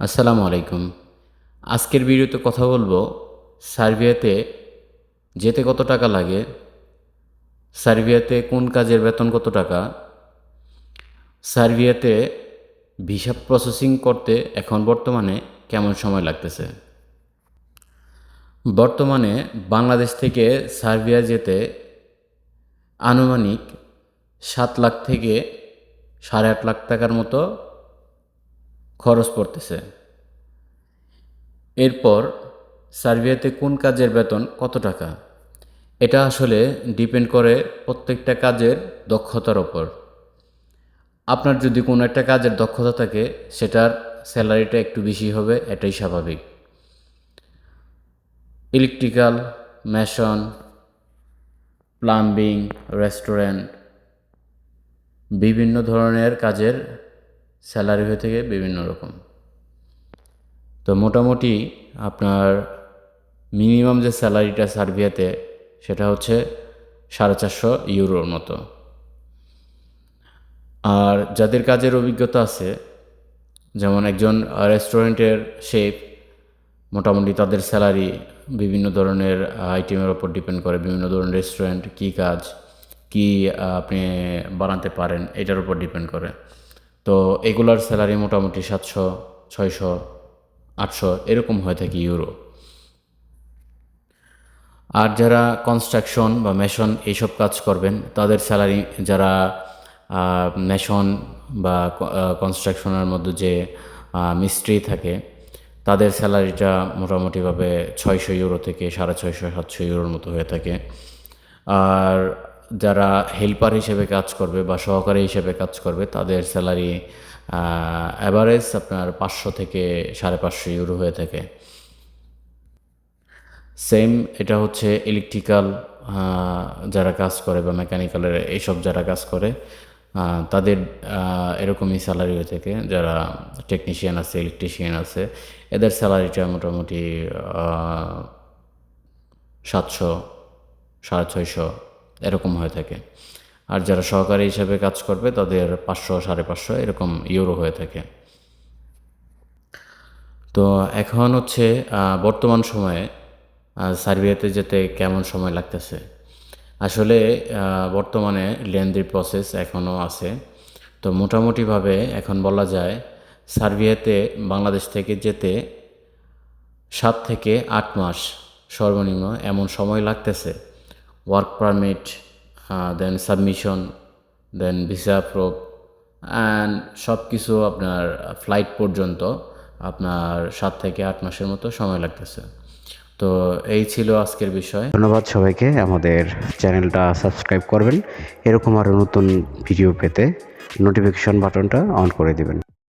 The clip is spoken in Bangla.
আসসালামু আলাইকুম। আজকের ভিডিওতে কথা বলব সার্বিয়াতে যেতে কত টাকা লাগে, সার্বিয়াতে কোন কাজের বেতন কত টাকা, সার্বিয়াতে ভিসা প্রসেসিং করতে এখন বর্তমানে কেমন সময় লাগতেছে। বর্তমানে বাংলাদেশ থেকে সার্বিয়া যেতে আনুমানিক সাত লাখ থেকে সাড়ে আট লাখ টাকার মতো খরচ পড়তেছে। এরপর সার্বিয়াতে কোন কাজের বেতন কত টাকা? এটা আসলে ডিপেন্ড করে প্রত্যেকটা কাজের দক্ষতার ওপর। আপনার যদি কোনো একটা কাজের দক্ষতা থাকে, সেটার স্যালারিটা একটু বেশি হবে, এটাই স্বাভাবিক। ইলেকট্রিক্যাল, মেশন, প্লাম্বিং, রেস্টুরেন্ট, বিভিন্ন ধরনের কাজের স্যালারি হয়ে থাকে বিভিন্ন রকম। তো মোটামুটি আপনার মিনিমাম যে স্যালারিটা সার্বিয়াতে, সেটা হচ্ছে সাড়ে চারশো ইউরোর মতো। আর যাদের কাজের অভিজ্ঞতা আছে, যেমন একজন রেস্টুরেন্টের শেফ, মোটামুটি তাদের স্যালারি বিভিন্ন ধরনের আইটেমের ওপর ডিপেন্ড করে, বিভিন্ন ধরনের রেস্টুরেন্ট, কী কাজ, কি আপনি বানাতে পারেন, এটার উপর ডিপেন্ড করে। তো এগুলার স্যালারি মোটামুটি সাতশো, ছয়শো, আটশো, এরকম হয়ে থাকে ইউরো। আর যারা কনস্ট্রাকশন বা মেশন এইসব কাজ করবেন, তাদের স্যালারি যারা মেশন বা কনস্ট্রাকশনের মধ্যে যে মিস্ত্রি থাকে, তাদের স্যালারিটা মোটামুটিভাবে ছয়শো ইউরো থেকে সাড়ে ছয়শো, সাতশো ইউরোর মতো হয়ে থাকে। আর যারা হেল্পার হিসেবে কাজ করবে বা সহকারী হিসেবে কাজ করবে, তাদের স্যালারি অ্যাভারেজ আপনার পাঁচশো থেকে সাড়ে পাঁচশো ইউরো হয়ে থাকে। সেম এটা হচ্ছে ইলেকট্রিক্যাল যারা কাজ করে বা মেকানিক্যালের এইসব যারা কাজ করে তাদের এরকমই স্যালারি হয়ে থাকে। যারা টেকনিশিয়ান আছে ইলেকট্রিশিয়ান আছে, এদের স্যালারিটা মোটামুটি সাতশো, সাড়ে ছয়শো এরকম হয়ে থাকে। আর যারা সহকারী হিসেবে কাজ করবে, তাদের পাঁচশো, সাড়ে পাঁচশো এরকম ইউরো হয়ে থাকে। তো এখন হচ্ছে বর্তমান সময়ে সার্বিয়াতে যেতে কেমন সময় লাগতেছে? আসলে বর্তমানে লেন্দির প্রসেস এখনও আছে। তো মোটামুটিভাবে এখন বলা যায়, সার্বিয়াতে বাংলাদেশ থেকে যেতে সাত থেকে আট মাস সর্বনিম্ন এমন সময় লাগতেছে। Work permit then submission then visa approve and সব কিছু আপনার ফ্লাইট পর্যন্ত আপনার সাত থেকে আট মাসের মতো সময় লাগতেছে। তো এই ছিল আজকের বিষয়। ধন্যবাদ সবাইকে। আমাদের চ্যানেলটা সাবস্ক্রাইব করবেন। এরকম আরও নতুন ভিডিও পেতে নোটিফিকেশন বাটনটা অন করে দেবেন।